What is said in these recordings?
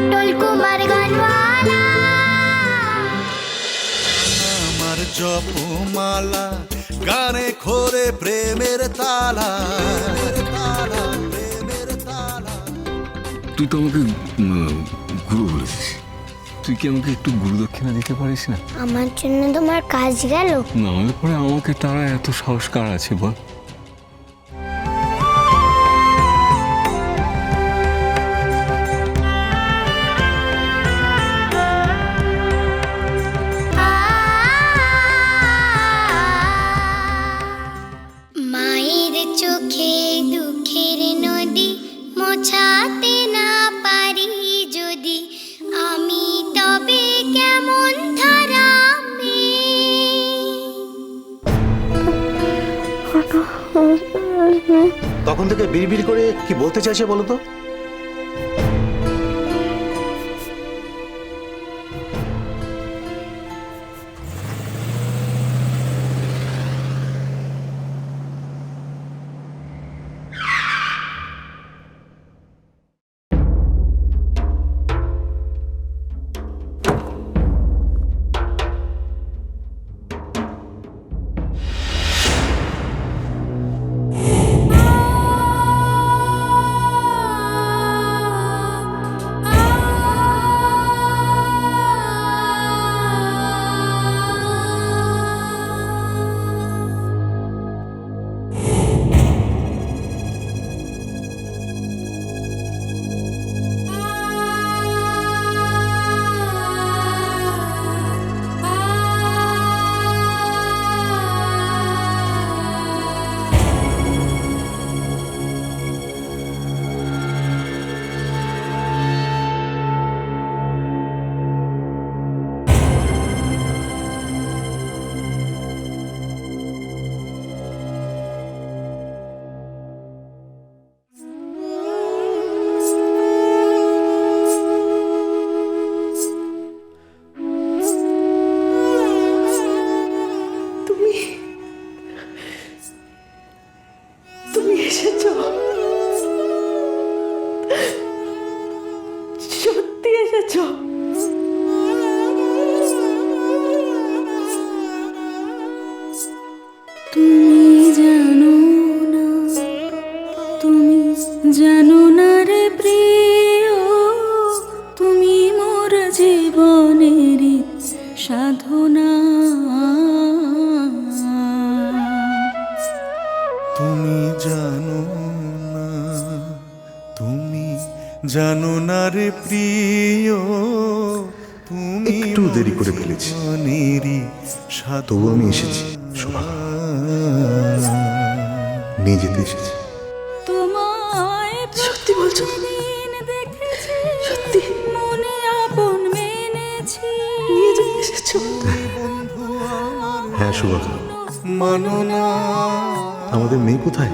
পটল কুমার গানওয়ালা। আমার জপমালা গানে খোরে প্রেমের তালা তুই তো আমাকে গুরু বলেছিস। তুই কি আমাকে একটু গুরু দক্ষিণা দিতে পারিস না? আমার জন্য তোমার কাজ গেল। না হলে পরে আমাকে তারা এত সংস্কার আছে বল? চোখে দুঃখের নদী মোছাতে না পারি যদি আমি তবে কেমন ধারামে তখন থেকে বিড়বিড় করে কি বলতে চাইছে বলো তো? মনেরই তবু আমি এসেছি শোভা নিয়ে যেতে এসেছি। তোমায় সত্যি বলছো? সত্যি? মনে আপন মেনেছি। নিয়ে যেতে এসেছ? হ্যাঁ শোভা মানো না আমাদের মেয়ে কোথায়?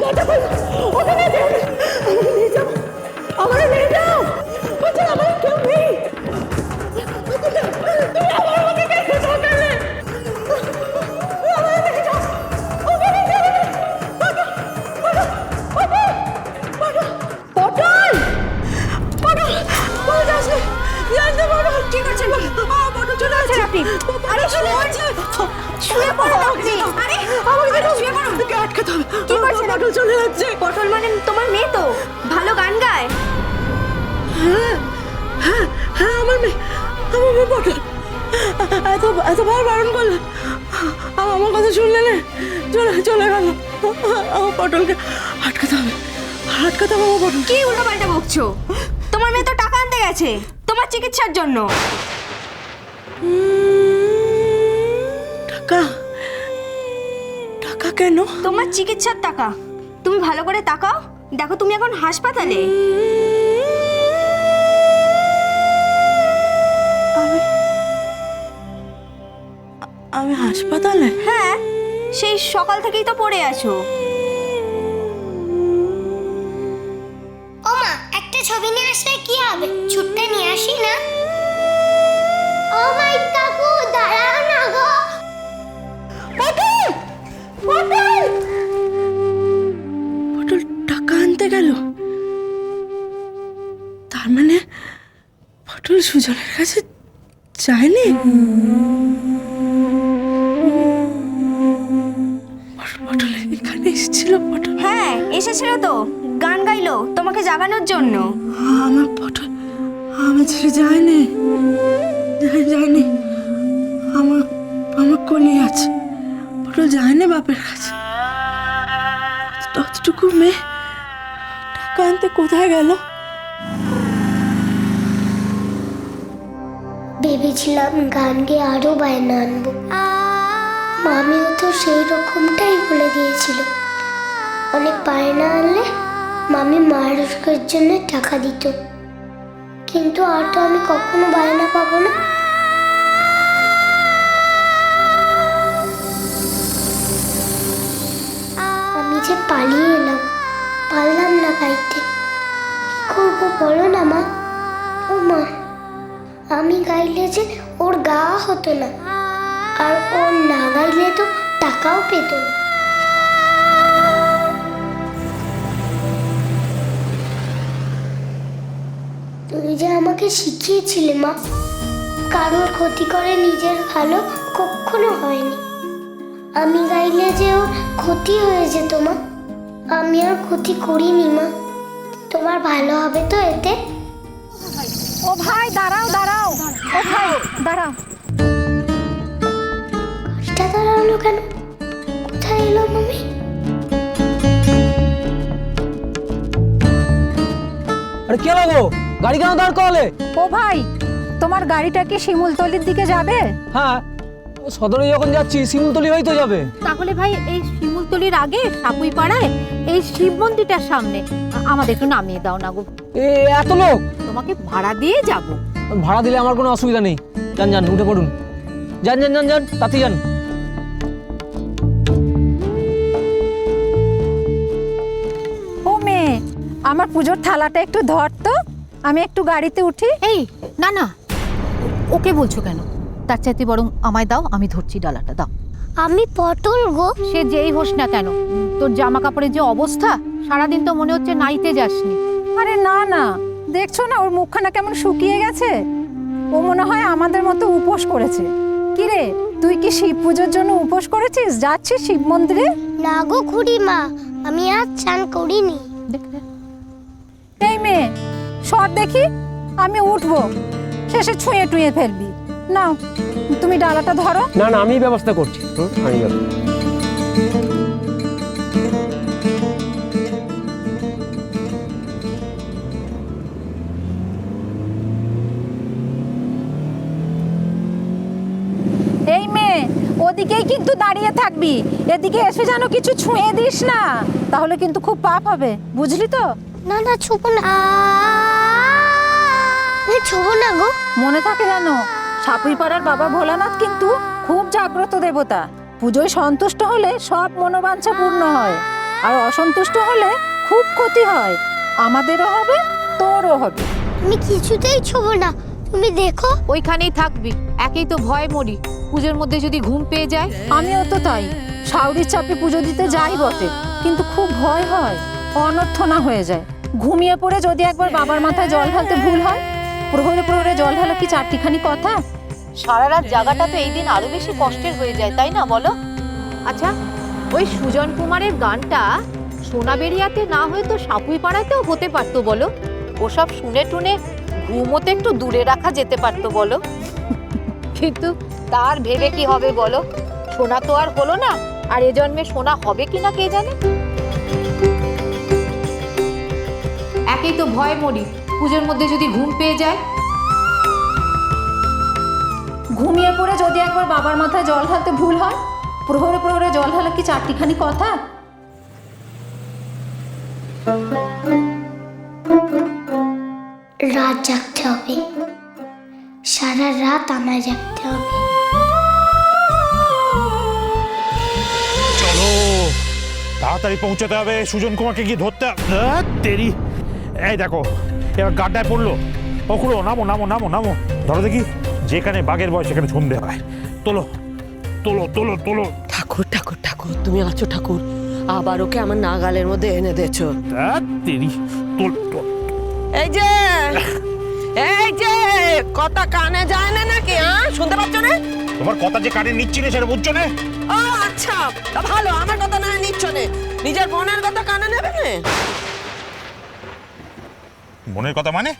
また来いお願 পটল চলে যাচ্ছে। পটল মানে তোমার মেয়ে তো। ভালো গান গায়। হ্যাঁ হ্যাঁ আমার মেয়ে আমার মেয়ে পটল। এত এতবার বারণ করলে আ- আমার কথা শুনলে না চলে চলে গেল। আমার পটলকে আটকাতে হবে আটকাতে হবে আমার পটল কি উল্টো পাল্টা বকছো? তোমার মেয়ে তো টাকা আনতে গেছে তোমার চিকিৎসার জন্য। টাকা? কেন? তোমার চিকিৎসার টাকা। তুমি ভালো করে তাকাও। দেখো তুমি এখন হাসপাতালে। আমি আমি হাসপাতালে? হ্যাঁ সেই সকাল থেকেই তো পড়ে আছো। ও মা একটা ছবি নিয়ে আসলে কি হবে? ছুটতে নিয়ে আসি না? ও মাই কাকু পটল! টাকা আনতে গেল। তার মানে পটল সুজনের কাছে যায়নি? পটল- এখানে এসেছিল পটল। হ্যাঁ এসেছিল তো। গান গাইলো তোমাকে জাগানোর জন্য। আমার পটল আমি ছেড়ে যায়নি যায়নি। আমার আমার কলি আছে। পটল যায়নি বাপের কাছে ততটুকু মেয়ে টাকা আনতে কোথায় গেল ভেবেছিলাম গান গেয়ে আরও বায়না আনব মামিও তো সেই রকমটাই বলে দিয়েছিল অনেক বায়না আনলে মামি মায়ের জন্য টাকা দিত কিন্তু আর তো আমি কখনো বায়না পাবো না যে পালিয়ে এলাম, পারলাম না গাইতে। করব বলো না মা? ও মা, আমি গাইলে যে ওর গা হতো না, আর ও না গাইলে তো টাকাও পেত না। তুমি যে আমাকে শিখিয়েছিলে মা, কারোর ক্ষতি করে নিজের ভালো কখনো হয়নি। আমি গাইলে যে ওর ক্ষতি হয়ে যেত মা। আমি আর ক্ষতি করিনি মা। তোমার ভালো হবে তো এতে? ও ভাই দাঁড়াও দাঁড়াও। ও ভাই দাঁড়াও। এটা দাঁড়াল কেন? কোথায় এলো মামি? আরে কে লাগো গাড়ি কেন দাঁড় করালে? ও ভাই তোমার গাড়িটা কি শিমুলতলির দিকে যাবে? হ্যাঁ সদরে যখন যাচ্ছি শিমুলতলি হয়তো যাবে। তাহলে ভাই এই শিমুলতলির আগে সাপুই পাড়ায় এই শিব মন্দিরটার সামনে। আমাদের একটু নামিয়ে দাও না গো। এ এত লোক? তোমাকে ভাড়া দিয়ে যাব। ভাড়া দিলে আমার কোনো অসুবিধা নেই। যান যান উঠে পড়ুন। যান যান যান যান তাতে যান। ও মেয়ে আমার পুজোর থালাটা একটু ধর তো। আমি একটু গাড়িতে উঠি। এই না না ওকে বলছো কেন? তার চাইতে বরং আমায় দাও আমি ধরছি ডালাটা দাও। আমি পটল গো। সে যেই হোস না কেন তোর জামা কাপড়ের যে অবস্থা সারাদিন তো মনে হচ্ছে নাইতে যাসনি। আরে না না দেখছ না ওর মুখখানা কেমন শুকিয়ে গেছে? ও মনে হয় আমাদের মতো উপোস করেছে। কি রে তুই কি শিব পুজোর জন্য উপোস করেছিস? যাচ্ছিস শিব মন্দিরে? না গো খুড়িমা আমি আজ চান করিনি। এই মেয়ে সর দেখি আমি উঠবো। শেষে ছুঁয়ে টুঁয়ে ফেলবি। নাও তুমি ডালাটা ধরো না না আমি ব্যবস্থা করছি আমি এই মেয়ে ওদিকেই কিন্তু দাঁড়িয়ে থাকবি এদিকে এসে যেন কিছু ছুঁয়ে দিস না তাহলে কিন্তু খুব পাপ হবে বুঝলি তো না না ছুবো না ছুবো না গো মনে থাকে জানো সাপুই পাড়ার বাবা ভোলানাথ কিন্তু খুব জাগ্রত দেবতা। পুজোয় সন্তুষ্ট হলে সব মনোবাঞ্ছা পূর্ণ হয়। আর অসন্তুষ্ট হলে খুব ক্ষতি হয়। আমাদেরও হবে তোরও হবে। আমি কিছুতেই ছুবো না। তুমি দেখো। ওইখানেই থাকবি। একেই তো ভয় মরি। পুজোর মধ্যে যদি ঘুম পেয়ে যায়? আমিও তো তাই। সাউরির চাপে পুজো দিতে যাই বটে কিন্তু খুব ভয় হয়। অনর্থনা হয়ে যায়। ঘুমিয়ে পড়ে যদি একবার বাবার মাথায় জল ঢালতে ভুল হয়? প্রহরে প্রহরে জল ঢালা কি চারটিখানি কথা? সারা রাত জাগাটা তো এই দিন আরও বেশি কষ্টের হয়ে যায় তাই না বলো? আচ্ছা ওই সুজন কুমারের গানটা সোনাবেরিয়াতে না হয়তো সাপুই পাড়াতেও হতে পারতো বলো? ওসব শুনে টুনে ঘুমোতে একটু দূরে রাখা যেতে পারতো বলো? কিন্তু তার ভেবে কি হবে বলো? সোনা তো আর হলো না আর এ জন্মে সোনা হবে কি না কে জানে? একেই তো ভয় মরি পুজোর মধ্যে যদি ঘুম পেয়ে যায় ঘুমিয়ে পড়ে যদি একবার বাবার মাথায় জল ঢালতে ভুল হয়? প্রহরে প্রহরে জল ঢালা কি চারটিখানি কথা? রাত জাগতে হবে। সারা রাত আমায় জাগতে হবে। চলো তাড়াতাড়ি পৌঁছাতে হবে। সুজন কুমারকে গিয়ে ধরতে তেরি এই দেখো এবার গাড্ডায় পড়ল। ওকুড়ো নামো নামো নামো নামো। ধরো দেখি। যেখানে বাঘের বয়স সেখানে সন্ধে হয়। তোলো তোলো তোলো তোলো। ঠাকুর ঠাকুর ঠাকুর তুমি আছো ঠাকুর। আবার ওকে আমার নাগালের মধ্যে এনে দিয়েছ। তেরি তোল তোল। এই যে এই যে কথা কানে যায় না নাকি হ্যাঁ? শুনতে পাচ্ছ না? তোমার কথা যে কানে নিচ্ছি না সেটা বুঝছ না? ও আচ্ছা তা ভালো আমার কথা না নিচ্ছ নে। নিজের বোনের কথা কানে নেবে না? মনের কথা মানে?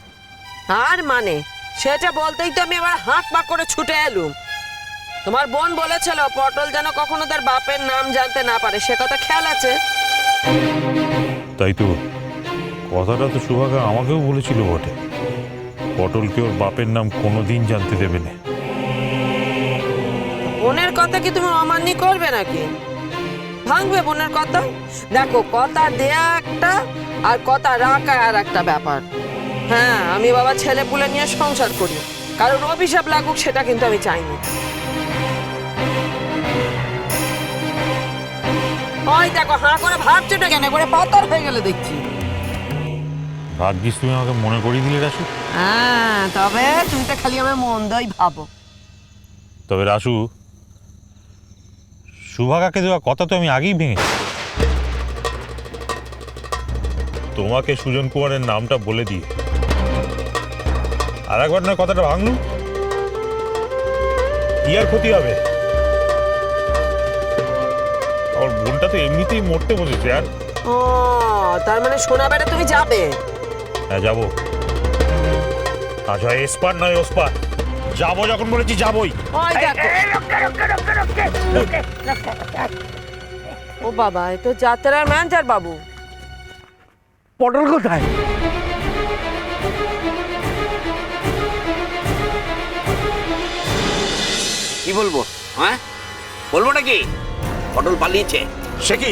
আর মানে? সেটা বলতেই তো আমি এবার হাত পা করে ছুটে এলুম। তোমার বোন বলেছিল পটল যেন কখনো তার বাপের নাম জানতে না পারে সে কথা খেয়াল আছে। তাই তো কথাটা তো সুভাগা আমাকেও বলেছিল বটে। পটলকে ওর বাপের নাম কোনোদিন জানতে দেবে না। বোনের কথা কি তুমি অমান্য করবে নাকি? ভাঙবে বোনের কথা? দেখো কথা দেয়া একটা আর কথা রাখা আর একটা ব্যাপার। হ্যাঁ আমি বাবা ছেলে পুলে নিয়ে সংসার করি। কারণ অভিশাপ লাগুক সেটা কিন্তু আমি চাইনি। ওই দেখো হাঁ করে ভাবছ না কেন? করে পাতর হয়ে গেলে দেখছি। ভাগ্যিস তুমি আমাকে মনে করিয়ে দিলে রাসু। হ্যাঁ তবে তুমি তো খালি আমার মন্দই ভাবো। তবে রাসু সুভাগাকে দেওয়া কথা তো আমি আগেই ভেঙে তোমাকে সুজন কুমারের নামটা বলে দিয়ে আর একবার নয় কথাটা ভাঙলু কি আর ক্ষতি হবে? আমার বোনটা তো এমনিতেই মরতে বসেছে আর ও তার মানে সোনা বেড়া তুমি যাবে? হ্যাঁ যাব। আচ্ছা এসপার নয় ওসপার। যাব যখন বলেছি যাবোই। ও বাবা এ তো যাত্রার ম্যানেজার বাবু। পটল কোথায়? কি বলব হ্যাঁ? বলব নাকি পটল পালিয়েছে। সে কি?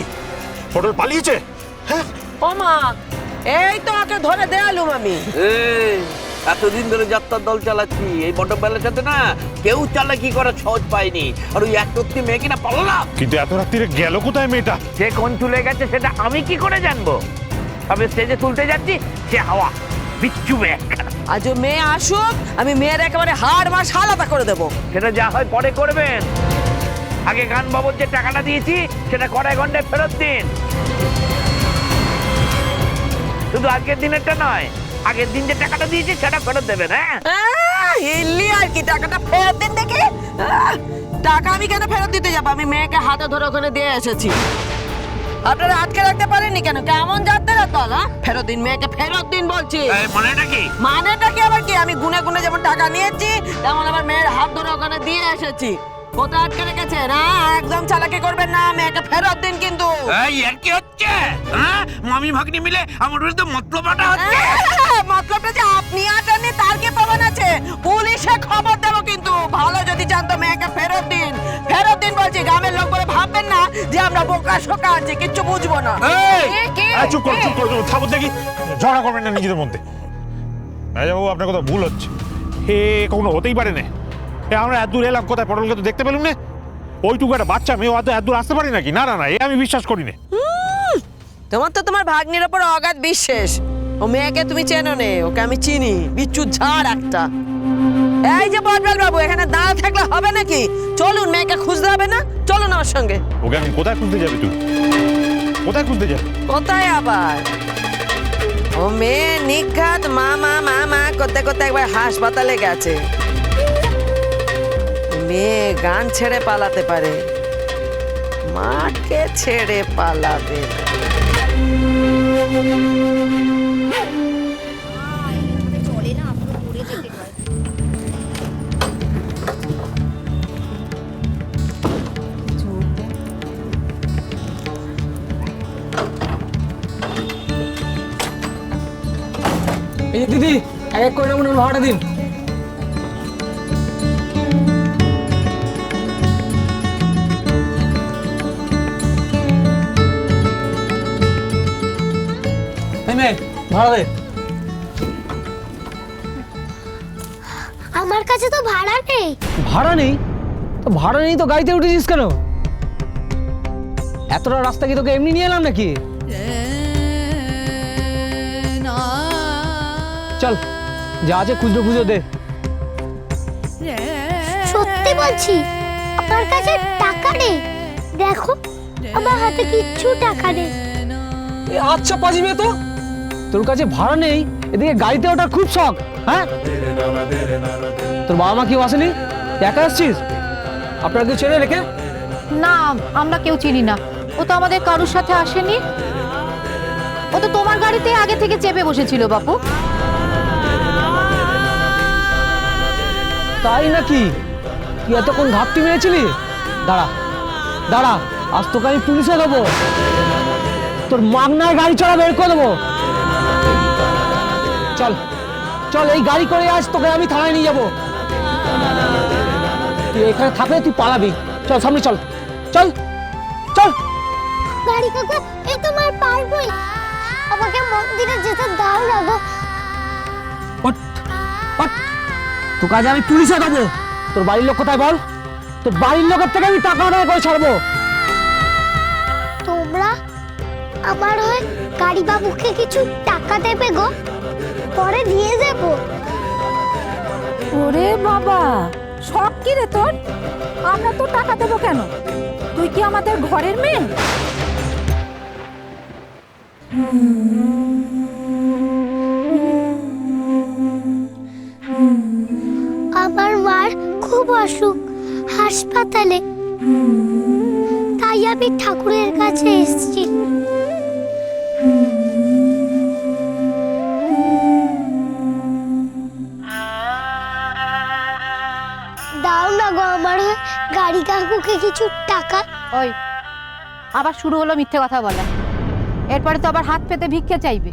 পটল পালিয়েছে? ও মা এই তো ওকে ধরে দেয়ালুম আমি। এই, এতদিন ধরে যাত্রার দল চালাচ্ছি এই বটম বেলার সাথে না কেউ চালা কি করা সহজ পায়নি। আর ওই একটু মেয়ে কিনা পালাম কিন্তু এত রাত্রিরে গেল কোথায় মেয়েটা? সে কোন চুলে গেছে সেটা আমি কি করে জানব? তবে স্টেজে তুলতে যাচ্ছি সে হাওয়া বিচ্ছু একখানা আজ মেয়ে আসুক আমি মেয়ের একেবারে হাড় মাস আলাদা করে দেবো। সেটা যা হয় পরে করবেন। আগে গান বাবদ যে টাকাটা দিয়েছি সেটা কড়াই ঘন্টায় ফেরত দিন। শুধু আজকের দিনেরটা নয় আগের দিন যে টাকাটা দিয়েছি সেটা ফেরত দেবেন হ্যাঁ? হিল্লি আর কি টাকাটা ফেরত দিন দেখি। টাকা আমি কেন ফেরত দিতে যাব? আমি মেয়েকে হাতে ধরে ওখানে দিয়ে এসেছি। আপনারা আটকে রাখতে পারেননি কেন? কেমন যাত্রা দল হ্যাঁ? ফেরত দিন মেয়েকে ফেরত দিন বলছি। মানেটা কি? মানেটা কি আবার কি? আমি গুনে গুনে যেমন টাকা নিয়েছি তেমন আমার মেয়ের হাত ধরে ওখানে দিয়ে এসেছি। কোথায় আটকে রেখেছে না একদম চালাকি করবেন না মেয়েকে ফেরত দিন কিন্তু। এই আর কি হচ্ছে? হ্যাঁ? মামি ভাগ্নি মিলে আমার বিরুদ্ধে মতলবাটা হচ্ছে? মতলবটা যে আপনি আটেননি তার কি প্রমাণ আছে? পুলিশে খবর দেবো কিন্তু। ভালো যদি চান তো মেয়েকে ফেরত দিন। ফেরত দিন বলছি গ্রামের লোক বলে ভাববেন না যে আমরা বোকা শোকা আছি কিচ্ছু বুঝব না। এই! কি? এই, চুপ করো চুপ করো চুপ দেখি। ঝগড়া করবেন না নিজেদের মধ্যে। বাবু আপনার কথা ভুল হচ্ছে। হে কখনো হতেই পারে না। এ আমরা এত দূর এলাম কোথায়? পটলকে তো দেখতে পেলাম না। ওইটুকু একটা বাচ্চা মেয়ে অত এত দূর আসতে পারি নাকি? না না না এ আমি বিশ্বাস করি না। তোমার তো তোমার ভাগ্নির ওপর অগাধ বিশ্বাস। ও মেয়েকে তুমি চেনো নে ওকে আমি চিনি বিচ্ছু ঝাড় একটা। এই যে বটবেল বাবু এখানে দাঁড়া থাকলে হবে নাকি? চলুন মেয়েকে খুঁজতে হবে না? চলুন আমার সঙ্গে। ওকে আমি কোথায় খুঁজতে যাবি তুই? কোথায় খুঁজতে যাবি? কোথায় আবার? ও মেয়ে নিঘাত মা মা মা মা করতে করতে একবার হাসপাতালে গেছে। মেয়ে গান ছেড়ে পালাতে পারে। মাকে ছেড়ে পালাবে। দিদি এক এক করে ভাড়াটা দিন। মেয়ে ভাড়া দে। আমার কাছে তো ভাড়া নেই। ভাড়া নেই? তো ভাড়া নেই তো গাড়িতে উঠেছিস কেন? এতটা রাস্তা কি তোকে এমনি নিয়ে এলাম নাকি? চল যা আছে খুচরো খুচরো দে। সত্যি বলছি আমার কাছে টাকা নেই। দেখো আমার হাতে কিচ্ছু টাকা নেই। আচ্ছা পাজি মেয়ে তো। তোর কাছে ভাড়া নেই এদিকে গাড়িতে ওঠার খুব শখ হ্যাঁ? তোর বাবা মা কেউ আসেনি? একা আসছিস? আপনারা কেউ ছেড়ে রেখে? না আমরা কেউ চিনি না। ও তো আমাদের কারুর সাথে আসেনি। ও তো তোমার গাড়িতে আগে থেকে চেপে বসেছিল বাপু। তাই নাকি? তুই এতক্ষণ ঘাপটি মেরেছিলি? দাঁড়া দাঁড়া আজ তোকে আমি পুলিশে দেবো। তোর মাগনায় গাড়ি চড়া বের করে দেবো। চল চল এই গাড়ি করে আজ তোকে আমি থানায় নিয়ে যাব। তুই এখানে থাকলে তুই পালাবি। চল সামনে চল চল চল। গাড়ি কাকু এই তোমার পারবই। আমাকে মন্দিরে যেতে দাও না গো। ওঠ, ওঠ। তোকে আজ আমি পুলিশে দেবো। তোর বাড়ির লোক কোথায় বল? তোর বাড়ির লোকের থেকে আমি টাকা আদায় করে ছাড়বো। তোমরা আমার হয়ে গাড়ি বাবুকে কিছু টাকা দেবে গো? পরে দিয়ে যাব। ওরে বাবা সব কি রে তোর? আমরা তো টাকা দেবো কেন? তুই কি আমাদের ঘরের মেয়ে? আমার মার খুব অসুখ হাসপাতালে। তাই আমি ঠাকুরের কাছে এসেছি। গাড়ি কাকুকে কিছু টাকা? ওই, আবার শুরু হলো মিথ্যে কথা বলা। এরপরে তো আবার হাত পেতে ভিক্ষে চাইবে।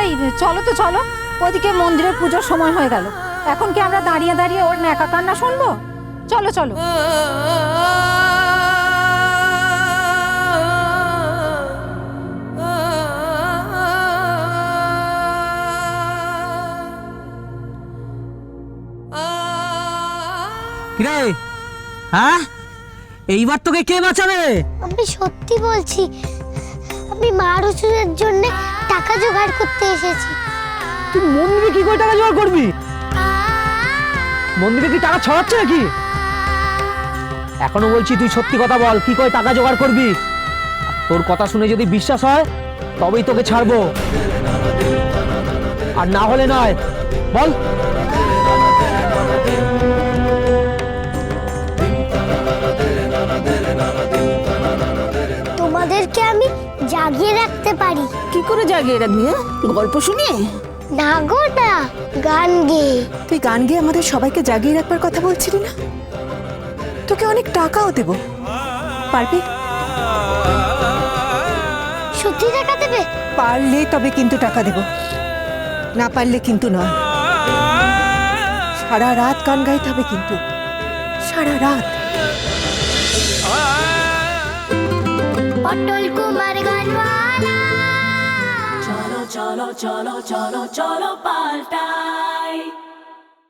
এই, চলো তো চলো। ওদিকে মন্দিরের পুজোর সময় হয়ে গেল। এখন কি আমরা দাঁড়িয়ে দাঁড়িয়ে ওর ন্যাকা কান্না শুনব? চলো চলো। কিরে? হ্যাঁ? এইবার তোকে কে বাঁচাবে? আমি সত্যি বলছি আমি মার ওষুধের জন্য টাকা জোগাড় করতে এসেছি। তুই মন্দিরে কি করে টাকা জোগাড় করবি? মন্দিরে কি টাকা ছড়াচ্ছে নাকি? এখনও বলছি তুই সত্যি কথা বল কি করে টাকা জোগাড় করবি? তোর কথা শুনে যদি বিশ্বাস হয় তবেই তোকে ছাড়বো। আর না হলে নয়। বল। তোমাদেরকে আমি জাগিয়ে রাখতে পারি। কি করে জাগিয়ে রাখবি হ্যাঁ? গল্প শুনিয়ে না গো না গান গেয়ে। তুই গান গেয়ে আমাদের সবাইকে জাগিয়ে রাখবার কথা বলছিলি না? তোকে অনেক টাকাও দেব। পারবি? সত্যি টাকা দেবে? পারলে তবে কিন্তু টাকা দেব। না পারলে কিন্তু নয়। সারা রাত গান গাইতে হবে কিন্তু। সারা রাত। অটল Kumar Gaanwala cholo, cholo, cholo, cholo, cholo, paltai.